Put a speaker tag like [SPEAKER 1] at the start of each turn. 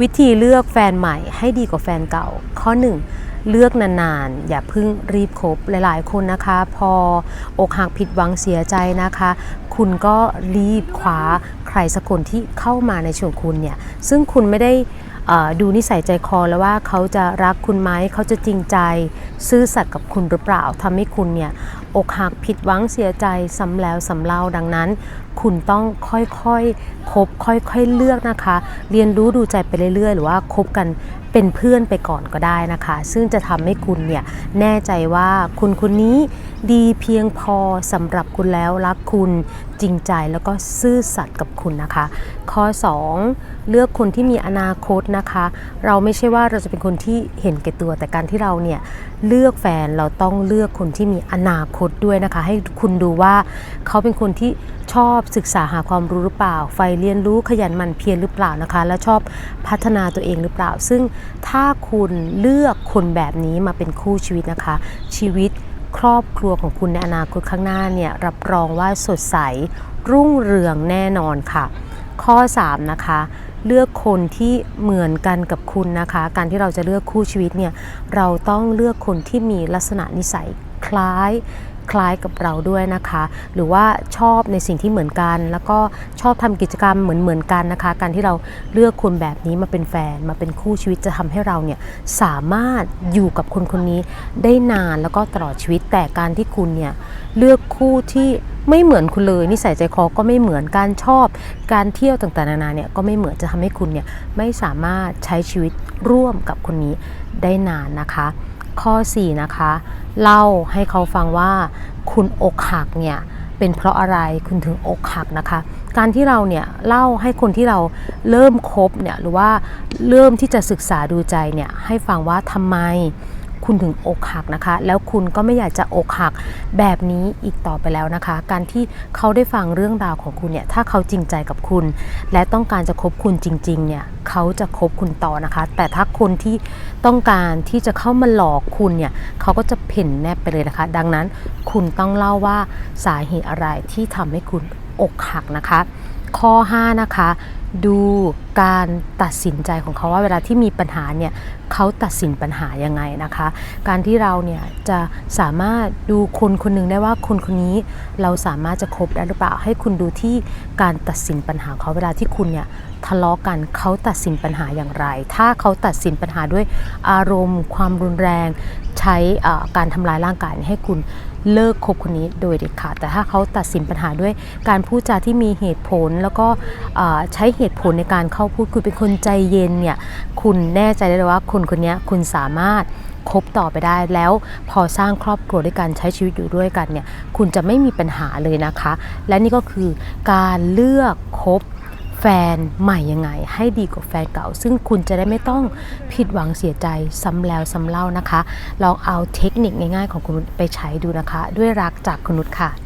[SPEAKER 1] วิธีเลือกแฟนใหม่ให้ดีกว่าแฟนเก่า ข้อ 1 เลือกนานๆ อย่าเพิ่งรีบคบหลายๆคนนะคะ พออกหักผิดหวังเสียใจนะคะ คุณก็รีบคว้าใครสักคนที่เข้ามาในชีวิตของคุณเนี่ย ซึ่งคุณไม่ได้ ดูนิสัยใจคอแล้วว่าเขาจะรักคุณไหมเขาจะจริงใจ ซื่อสัตย์กับคุณหรือเปล่าทำให้คุณเนี่ยอกหักผิดหวังเสียใจซ้ำแล้วซ้ำเล่าดังนั้น คุณต้องค่อยๆคบค่อยๆเลือกนะคะ เรียนรู้ดูใจไปเรื่อยๆ หรือว่าคบกันเป็นเพื่อนไปก่อนก็ได้นะคะ ซึ่งจะทำให้คุณเนี่ยแน่ใจว่าคุณคนนี้ดีเพียงพอสำหรับคุณแล้วรักคุณจริงใจแล้วก็ซื่อสัตย์กับคุณนะคะ ข้อ 2 เลือกคนที่มีอนาคตนะคะ เราไม่ใช่ว่าเราจะเป็นคนที่เห็นแก่ตัว แต่การที่เราเนี่ยเลือกแฟนเราต้องเลือกคนที่มีอนาคตด้วยนะคะ ให้คุณดูว่าเขาเป็นคนที่ชอบศึกษาหาความรู้หรือเปล่าใฝ่เรียนรู้ขยันหมั่นเพียรหรือเปล่านะคะ และชอบพัฒนาตัวเองหรือเปล่า ซึ่งถ้าคุณเลือกคนแบบนี้มาเป็นคู่ชีวิตนะคะ ชีวิตครอบครัวของคุณในอนาคตข้างหน้าเนี่ยรับรองว่าสดใสรุ่งเรืองแน่นอนค่ะ ข้อ 3 นะคะ เลือกคนที่เหมือนกันกับคุณนะคะ การที่เราจะเลือกคู่ชีวิตเนี่ยเราต้องเลือกคนที่มีลักษณะนิสัยคล้ายคล้ายกับเราด้วยนะคะ หรือว่าชอบในสิ่งที่เหมือนกัน แล้วก็ชอบทำกิจกรรมเหมือนเหมือนกันนะคะ การที่เราเลือกคนแบบนี้มาเป็นแฟนมาเป็นคู่ชีวิตจะทำให้เราเนี่ยสามารถอยู่กับคนคนนี้ได้นานแล้วก็ตลอดชีวิตแต่การที่คุณเนี่ยเลือกคู่ที่ ไม่เหมือนคุณเลยนิสัยใจคอก็ไม่เหมือนการชอบ การเที่ยวต่างๆนานาเนี่ยก็ไม่เหมือนจะทำให้คุณเนี่ยไม่สามารถใช้ชีวิตร่วมกับคนนี้ได้นานนะคะ ข้อ 4 นะคะ เล่าให้เขาฟังว่าคุณอกหักเนี่ยเป็นเพราะอะไรคุณถึงอกหักนะคะ การที่เราเนี่ยเล่าให้คนที่เราเริ่มคบเนี่ยหรือว่าเริ่มที่จะศึกษาดูใจเนี่ยให้ฟังว่าทำไม คุณถึงอกหักนะคะ แล้วคุณก็ไม่อยากจะอกหักแบบนี้อีกต่อไปแล้วนะคะ การที่เขาได้ฟังเรื่องราวของคุณเนี่ยถ้าเขาจริงใจกับคุณ และต้องการจะคบคุณจริงๆเนี่ยเขาจะคบคุณต่อนะคะ แต่ถ้าคนที่ต้องการที่จะเข้ามาหลอกคุณเนี่ยเขาก็จะเพ่นแนบไปเลยนะคะ ดังนั้นคุณต้องเล่าว่าสาเหตุอะไรที่ทำให้คุณอกหักนะคะ ข้อ 5 นะคะ ดูการตัดสินใจของเขาว่าเวลาที่มีปัญหาเนี่ยเขาตัดสินปัญหายังไงนะคะ การที่เราเนี่ยจะสามารถดูคนคนหนึ่งได้ว่าคนคนนี้เราสามารถจะคบได้หรือเปล่า ให้คุณดูที่การตัดสินปัญหาเขาเวลาที่คุณเนี่ยทะเลาะกันเขาตัดสินปัญหาอย่างไร ถ้าเขาตัดสินปัญหาด้วยอารมณ์ ความรุนแรง ช้การทำร้ายร่างกายนี่ยให้คุณเลิกคบคนนี้โดยเด็ดขาดแต่ถ้าเขาตัดสินปัญหาด้วยการพูดจาที่มีเหตุผล แล้วก็ใช้เหตุผลในการเข้าพูดคุยเป็นคนใจเย็นเนี่ยคุณแน่ใจได้เลยว่าคนคนนี้คุณสามารถคบต่อไปได้แล้วพอสร้างครอบครัวด้วยกันใช้ชีวิตอยู่ด้วยกันเนี่ยคุณจะไม่มีปัญหาเลยนะคะ และนี่ก็คือการเลือกคบ ฟนใหม่ยังไง ให้ดีกว่าแฟนเก่า ซึ่งคุณจะได้ไม่ต้องผิดหวังเสียใจซ้ำแล้วซ้ำเล่านะคะ ลองเอาเทคนิคง่ายๆของคุณนุชไปใช้ดูนะคะ ด้วยรักจากคุณนุชค่ะ